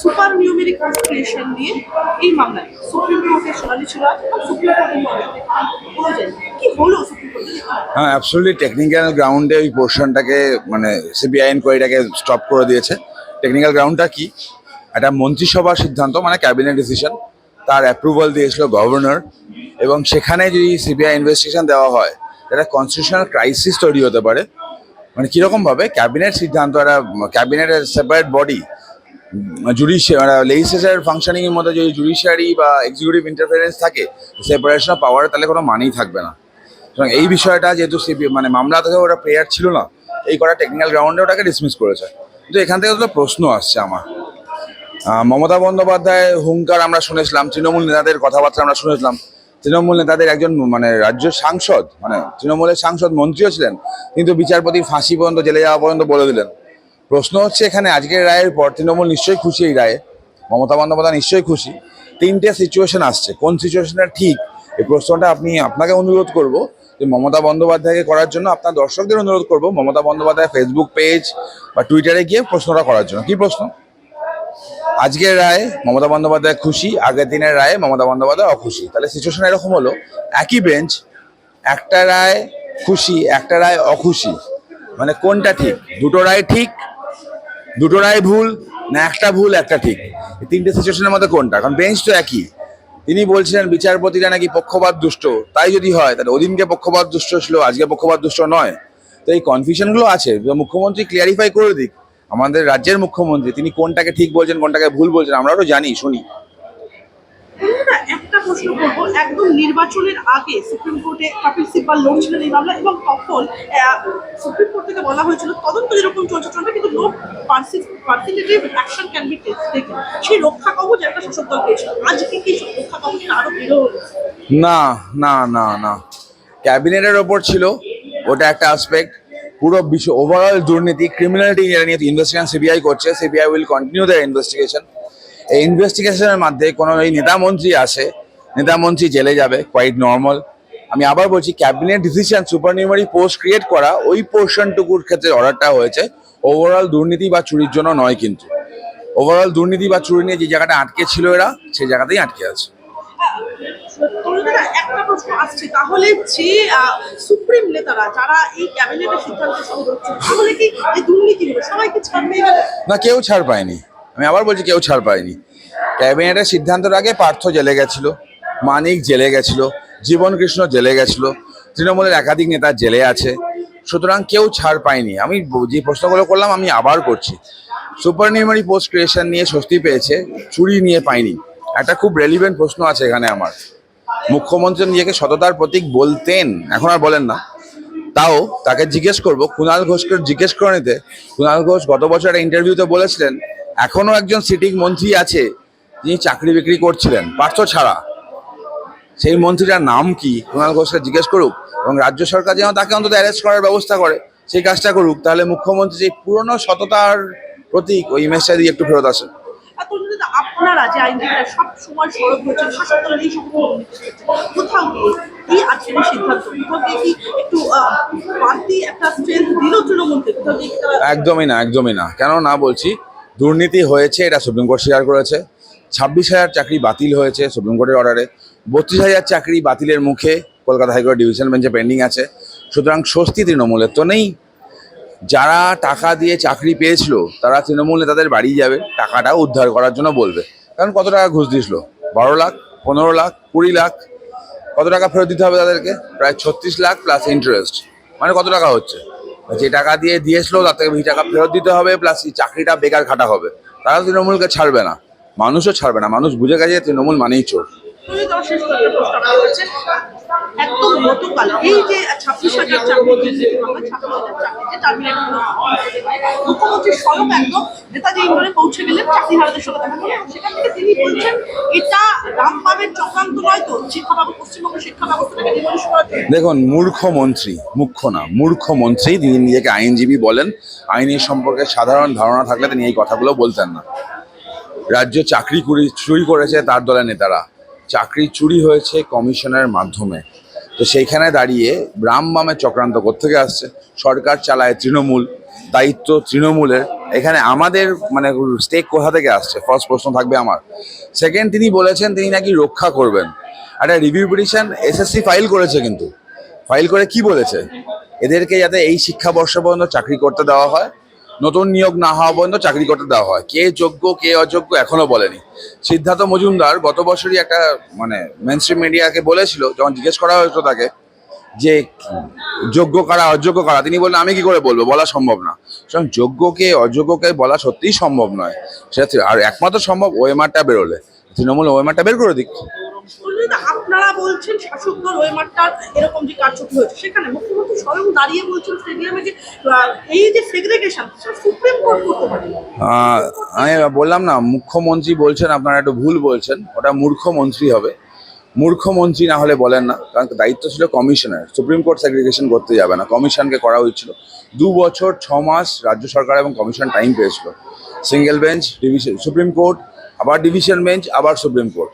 Super numeric কনস্পিরেশন নিয়ে এই মামলায়। সুপ্রিম কোর্টে শুনানি ছিল সুপ্রিম কোর্টের কি হলো? হ্যাঁ অ্যাবসলিউটলি টেকনিক্যাল গ্রাউন্ডে ওই পোর্শনটাকে মানে সিবিআই ইনকোয়ারিটাকে স্টপ করে দিয়েছে। টেকনিক্যাল গ্রাউন্ডটা কি? একটা মন্ত্রিসভার সিদ্ধান্ত মানে ক্যাবিনেট ডিসিশন তার অ্যাপ্রুভাল দিয়েছিল গভর্নর এবং সেখানে যদি সিবিআই ইনভেস্টিগেশন দেওয়া হয় একটা কনস্টিটিউশনাল ক্রাইসিস তৈরি হতে পারে। মানে কীরকমভাবে ক্যাবিনেট সিদ্ধান্ত, একটা ক্যাবিনেটের সেপারেট বডি জুডিশিয়ার লেজিসলেচার ফাংশনিংয়ের মধ্যে যদি জুডিশিয়ারি বা এক্সিকিউটিভ ইন্টারফারেন্স থাকে সেপারেশন অফ পাওয়ার তাহলে কোনো মানেই থাকবে না। সুতরাং এই বিষয়টা যেহেতু মানে মামলা থেকে ওটা প্রেয়ার ছিল না, এই কটা টেকনিক্যাল গ্রাউন্ডে ওটাকে ডিসমিস করেছে। কিন্তু এখান থেকে তো প্রশ্ন আসছে আমার। মমতা বন্দ্যোপাধ্যায় হুঙ্কার আমরা শুনেছিলাম, তৃণমূল নেতাদের কথাবার্তা আমরা শুনেছিলাম। তৃণমূল নেতাদের একজন মানে রাজ্য সাংসদ মানে তৃণমূলের সাংসদ মন্ত্রীও ছিলেন, কিন্তু বিচারপতি ফাঁসি পর্যন্ত, জেলে যাওয়া পর্যন্ত বলে দিলেন। প্রশ্ন হচ্ছে এখানে আজকের রায়ের পর তৃণমূল নিশ্চয়ই খুশি এই রায়ে? মমতা বন্দ্যোপাধ্যায় নিশ্চয়ই খুশি? তিনটে সিচুয়েশন আসছে। কোন সিচুয়েশনটা ঠিক? এই প্রশ্নটা আপনি, আপনাকে অনুরোধ করব যে মমতা বন্দ্যোপাধ্যায়কে করার জন্য আপনার দর্শকদের অনুরোধ করব মমতা বন্দ্যোপাধ্যায় ফেসবুক পেজ বা টুইটারে গিয়ে প্রশ্নটা করার জন্য। কি প্রশ্ন? আজকের রায়ে মমতা বন্দ্যোপাধ্যায় খুশি, আগের দিনের রায়ে মমতা বন্দ্যোপাধ্যায় অখুশি। তাহলে সিচুয়েশন এরকম হলো, একই বেঞ্চ একটা রায় খুশি, একটা রায় অখুশি। মানে কোনটা ঠিক? দুটো রায় ঠিক দুটো রায় ভুল, না একটা ভুল, একটা ঠিক। তিনটে সিচুয়েশনের মধ্যে কোনটা? কারণ বেঞ্চ তো একই। তিনি বলছিলেন বিচারপতিরা নাকি পক্ষপাত দুষ্ট। তাই যদি হয়, তাহলে ওদিনকে পক্ষপাত দুষ্ট ছিল, আজকে পক্ষপাত দুষ্ট নয়। তো এই কনফিউশনগুলো আছে। মুখ্যমন্ত্রী ক্লিয়ারিফাই করে দিক। আমাদের রাজ্যের মুখ্যমন্ত্রী, তিনি কোনটাকে ঠিক বলছেন, কোনটাকে ভুল বলছেন, আমরাও জানি, শুনি। প্রশ্ন করব, একদম নির্বাচনের আগে সুপ্রিম কোর্টে কপিল সিব্বাল লড়ছিলেন এই মামলা এবং তখন সুপ্রিম কোর্ট থেকে বলা হয়েছিল তদন্ত যেরকম চলছে, চলবে, কিন্তু no preventive action can be taken সেই রক্ষা কবচ একটা শাসক দল পেয়েছিল। আজকে কি রক্ষা কবচটা আরও দৃঢ় না না না না। ক্যাবিনেটের ওপর ছিল, ওটা একটা আসপেক্ট পুরো বিশ্ব ওভারঅল দুর্নীতি ক্রিমিনালিটি যেটা নিয়ে ইনভেস্টিগেশন সিবিআই করছে CBI will continue the investigation এই ইনভেস্টিগেশনের মধ্যে কোনো এই নেতা মন্ত্রী আসে নেতা মন্ত্রী জেলে যাবে কোয়াইট নর্মাল আমি আবার বলছি cabinet decision supernumerary post create করা ওই পোর্শনটুকুর ক্ষেত্রে অর্ডারটা হয়েছে। ওভারঅল দুর্নীতি বা চুরির জন্য নয় কিন্তু। ওভারঅল দুর্নীতি বা চুরি নিয়ে যে জায়গাটা আটকে ছিল এরা সেই জায়গাতেই আটকে আছে। একটা প্রশ্ন আসছে তাহলে যে সুপ্রিম নেতারা যারা এই ক্যাবিনেটের সিদ্ধান্ত তাহলে কি এই দুর্নীতি সবাইকে ছাড় না কেউ ছাড় পায়নি। আমি আবার বলছি কেউ ছাড় পায়নি। ক্যাবিনেটের সিদ্ধান্তের আগে পার্থ জেলে গেছিল। মানিক জেলে গেছিল, জীবন কৃষ্ণ জেলে গেছিল, তৃণমূলের একাধিক নেতা জেলে আছে, সুতরাং কেউ ছাড় পায়নি। আমি যে প্রশ্নগুলো করলাম, আমি আবার করছি। সুপার নিউমারি পোস্ট ক্রিয়েশন নিয়ে স্বস্তি পেয়েছে, চুরি নিয়ে পায়নি। একটা খুব রেলিভেন্ট প্রশ্ন আছে এখানে আমার। মুখ্যমন্ত্রী নিজেকে সততার প্রতীক বলতেন, এখন আর বলেন না। তাও তাকে জিজ্ঞেস করব কুণাল ঘোষকে জিজ্ঞেস করে নিতে। কুণাল ঘোষ গত বছর একটা ইন্টারভিউতে বলেছিলেন এখনও একজন সিটিং মন্ত্রী আছে, যিনি চাকরি বিক্রি করছিলেন, পার্থ ছাড়া। সেই মন্ত্রীটার নাম কি? কুণাল ঘোষকে জিজ্ঞেস করুক এবং রাজ্য সরকার যেন তাকে অন্তত অ্যারেস্ট করার ব্যবস্থা করে সেই কাজটা করুক তাহলে মুখ্যমন্ত্রী যে পুরনো সততার প্রতীক ওই ইমেজটা দিয়ে একটু ফেরত আসে আপনারা যে আইনজীবীরা সব সময় সরব হচ্ছেন শাসক দলের এই সকল দুর্নীতি হচ্ছে, কোথাও এই আজকের সিদ্ধান্ত? কোথাও কি একটু বাড়তি একটা স্ট্রেংথ দিল তৃণমূলকে? কোথাও গিয়ে কি তারা একদমই না একদমই না। কেন না বলছি দুর্নীতি হয়েছে এটা সুপ্রিম কোর্ট স্বীকার করেছে ছাব্বিশ হাজার চাকরি বাতিল হয়েছে সুপ্রিম কোর্টের অর্ডারে বত্রিশ হাজার চাকরি বাতিলের মুখে কলকাতা হাইকোর্ট ডিভিশন বেঞ্চে পেন্ডিং আছে। সুতরাং স্বস্তি তৃণমূলের তো নেই। যারা টাকা দিয়ে চাকরি পেয়েছিল, তারা তৃণমূল নেতাদের বাড়ি যাবে, টাকাটা উদ্ধার করার জন্য বলবে। কারণ কত টাকা ঘুষ দিয়েছিল? বারো লাখ, পনেরো লাখ, কুড়ি লাখ। কত টাকা ফেরত দিতে হবে তাদেরকে? প্রায় ছত্রিশ লাখ প্লাস ইন্টারেস্ট মানে কত টাকা হচ্ছে? যে টাকা দিয়ে দিয়েছিল, তার থেকে বেশি টাকা ফেরত দিতে হবে প্লাস এই চাকরিটা বেকার খাটা হবে। তারা তৃণমূলকে ছাড়বে না। মানুষও ছাড়বে না। মানুষ বুঝে গেছে তৃণমূল মানেই চোর। তুমি তো শেষ করতে প্রশ্ন আপনার কাছে একদম গতকাল এই যে ছাব্বিশ হাজার চাকরি একদম নেতাজি ইন্দোরে পৌঁছে গেলেন, চাকরি সঙ্গে দেখা সেখান থেকে তিনি বলছেন, এটা রামবাবের চক্রান্ত নয় তো শিক্ষা ব্যবস্থা শিক্ষা ব্যবস্থাটাকে দেখুন, মূর্খ মন্ত্রী, মুখ্য না, মূর্খ মন্ত্রী, তিনি নিজেকে আইনজীবী বলেন। আইনের সম্পর্কে সাধারণ ধারণা থাকলে তিনি এই কথাগুলো বলতেন না। রাজ্য চাকরি চুরি করেছে তার দলের নেতারা। চাকরি চুরি হয়েছে কমিশনের মাধ্যমে। তো সেইখানে দাঁড়িয়ে রাম বামের চক্রান্ত কোথেকে আসছে? সরকার চালায় তৃণমূল, দায়িত্ব তৃণমূলের। এখানে আমাদের মানে স্টেক কোথা থেকে আসছে? ফার্স্ট প্রশ্ন থাকবে আমার। সেকেন্ড তিনি বলেছেন তিনি নাকি রক্ষা করবেন। একটা রিভিউ পিটিশন এসএসসি ফাইল করেছে কিন্তু। ফাইল করে কি বলেছে? এদেরকে যাতে এই শিক্ষা শিক্ষাবর্ষ পর্যন্ত চাকরি করতে দেওয়া হয়। নতুন নিয়োগ না হওয়া পর্যন্ত চাকরি করতে দেওয়া হয়। কে যোগ্য, কে অযোগ্য এখনও বলেনি। সিদ্ধার্থ মজুমদার গত বছরই একটা মানে মেনস্ট্রিম মিডিয়াকে বলেছিল, যখন জিজ্ঞেস করা হয়েছিল তাকে, যে, যোগ্য কারা, অযোগ্য কারা? তিনি বললেন, আমি কি করে বলব? বলা সম্ভব না। সুতরাং যোগ্যকে অযোগ্যকে বলা সত্যিই সম্ভব নয়। সেটা আর একমাত্র সম্ভব ওয়েমারটা বেরোলে। তৃণমূল ওয়েমারটা বের করে দিক। আপনারা বলছেন শাসক দল ওয়েমারটার এরকম যে কারচুপি হয়েছে, সেখানে মুখ্যমন্ত্রী স্বয়ং দাঁড়িয়ে বলছেন স্টেডিয়ামে যে এই যে সেগ্রেগেশন সুপ্রিম কোর্ট করতে পারে। আমি বললাম না, মুখ্যমন্ত্রী বলছেন, আপনারা একটু ভুল বলছেন, ওটা মূর্খমন্ত্রী হবে। মূর্খমন্ত্রী না হলে বলেন না, কারণ দায়িত্ব ছিল কমিশনের, সুপ্রিম কোর্ট সেগ্রিগেশন করতে যাবে না, কমিশনকে করা হয়েছিল। দু বছর, ছ মাস রাজ্য সরকার এবং কমিশন টাইম পেয়েছিল। Single bench division supreme court, আবার ডিভিশন বেঞ্চ আবার সুপ্রিম কোর্ট।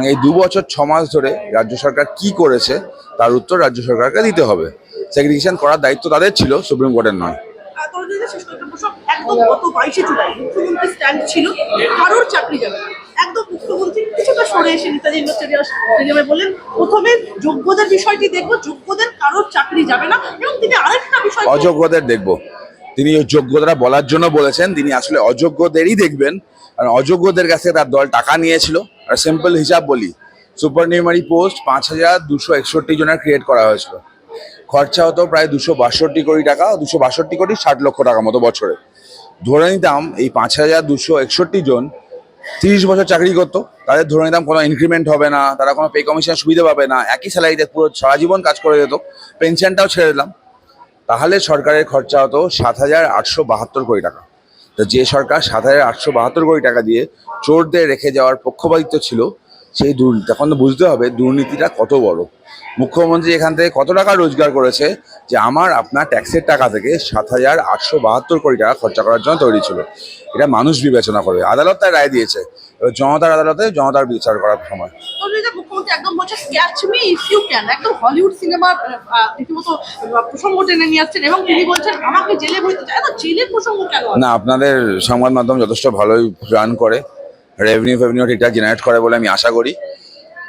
এই দু বছর ছ মাস ধরে রাজ্য সরকার কি করেছে তার উত্তর রাজ্য সরকারকে দিতে হবে। সেগ্রিগেশন করার দায়িত্ব তাদের ছিল সুপ্রিম কোর্টের নয়। আহ, তরুণীদের শেষ কয়েকটা প্রশ্ন একদম গত বাইশে জুলাই মুখ্যমন্ত্রী স্ট্যান্ড ছিল কারোর চাকরি যাবে একদম মুখ্যমন্ত্রী কিছুটা সরে এসে নেতাজি স্টেডিয়ামে বললেন প্রথমে যোগ্যদের বিষয়টি দেখব যোগ্যদের কারোর চাকরি যাবে না। এবং তিনি আরেকটা বিষয় অযোগ্যদের দেখব। তিনি যোগ্যতা বলার জন্য বলেছেন, তিনি আসলে অযোগ্যদেরই দেখবেন আর অযোগ্যদের কাছে তার দল টাকা নিয়েছিল। আর সিম্পল হিসাব বলি সুপার নিউমারি পোস্ট পাঁচ হাজার দুশো একষট্টি জনের ক্রিয়েট করা হয়েছিল। খরচা হতো প্রায় দুশো বাষট্টি কোটি টাকা, দুশো বাষট্টি কোটি ষাট লক্ষ টাকা মতো বছরে। ধরে নিতাম এই পাঁচ হাজার দুশো একষট্টি জন তিরিশ বছর চাকরি করতো, তাদের ধরে নিতাম কোনো ইনক্রিমেন্ট হবে না, তারা কোনো পে কমিশন সুবিধা পাবে না, একই স্যালারিতে পুরো সারা জীবন কাজ করে যেত পেনশনটাও ছেড়ে দিলাম। তাহলে সরকারের খরচা হতো সাত হাজার আটশো বাহাত্তর কোটি টাকা। তো যে সরকার সাত হাজার আটশো বাহাত্তর কোটি টাকা দিয়ে চোরদের রেখে যাওয়ার পক্ষপাতিত্ব ছিল, সেই দুর্নীতি তখন বুঝতে হবে দুর্নীতিটা কত বড়। মুখ্যমন্ত্রী এখান থেকে কত টাকা রোজগার করেছে? যে আমার আপনার ট্যাক্সের টাকা থেকে সাত হাজার আটশো বাহাত্তর কোটি টাকা খরচা করার জন্য তৈরি ছিল। এটা মানুষ বিবেচনা করবে। আদালত তার রায় দিয়েছে। এবার জনতার আদালতে জনতার বিচার করার সময়। একদম বলছে catch me if you can একদম হলিউড সিনেমার রীতিমতো প্রসঙ্গ টেনে নিয়ে আসছেন এবং তিনি বলছেন আমাকে জেলে ভরিতে চায়। জেলের প্রসঙ্গ কেন না আপনাদের সংবাদ মাধ্যম যথেষ্ট ভালোই রান করে। রেভিনিউ ফেভিনিউ ঠিকঠাক জেনারেট করে বলে আমি আশা করি।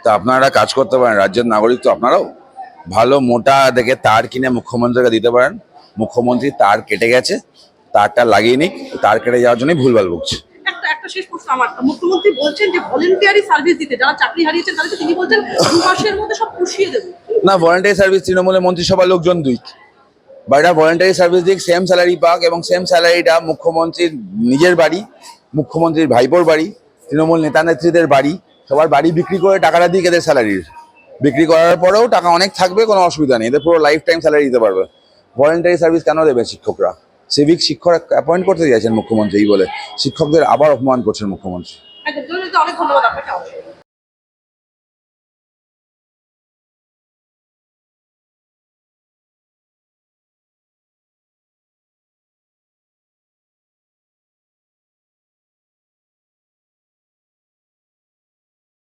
তা আপনারা কাজ করতে পারেন রাজ্যের নাগরিক তো আপনারাও। ভালো মোটা দেখে তার কিনে মুখ্যমন্ত্রীকে দিতে পারেন। মুখ্যমন্ত্রী তার কেটে গেছে তারটা লাগিয়ে নিক তার কেটে যাওয়ার জন্যই ভুলভাল বকছে একটা একটা শেষ প্রশ্ন আমার। মুখ্যমন্ত্রী বলছেন যে ভলেন্টিয়ারি সার্ভিস দিতে যারা চাকরি হারিয়েছেন তাদেরকে তিনি বলছেন দু মাসের মধ্যে সব পুষিয়ে দেবো। না সার্ভিস তৃণমূলের লোকজন দুই। বা এটা ভলেন্টারি সার্ভিস দিক সেম স্যালারি পাক এবং সেম স্যালারিটা মুখ্যমন্ত্রীর নিজের বাড়ি মুখ্যমন্ত্রীর ভাইপোর বাড়ি তৃণমূল নেতা নেত্রীদের বাড়ি সবার বাড়ি বিক্রি করে টাকাটা দিক এদের স্যালারির বিক্রি করার পরেও টাকা অনেক থাকবে, কোনো অসুবিধা নেই। এদের পুরো লাইফ টাইম স্যালারি দিতে পারবে। ভলেন্টারি সার্ভিস কেন দেবে শিক্ষকরা? সিভিক শিক্ষক অ্যাপয়েন্ট করতে চাইছেন মুখ্যমন্ত্রী বলে। শিক্ষকদের আবার অপমান করছেন মুখ্যমন্ত্রী। আপনাকে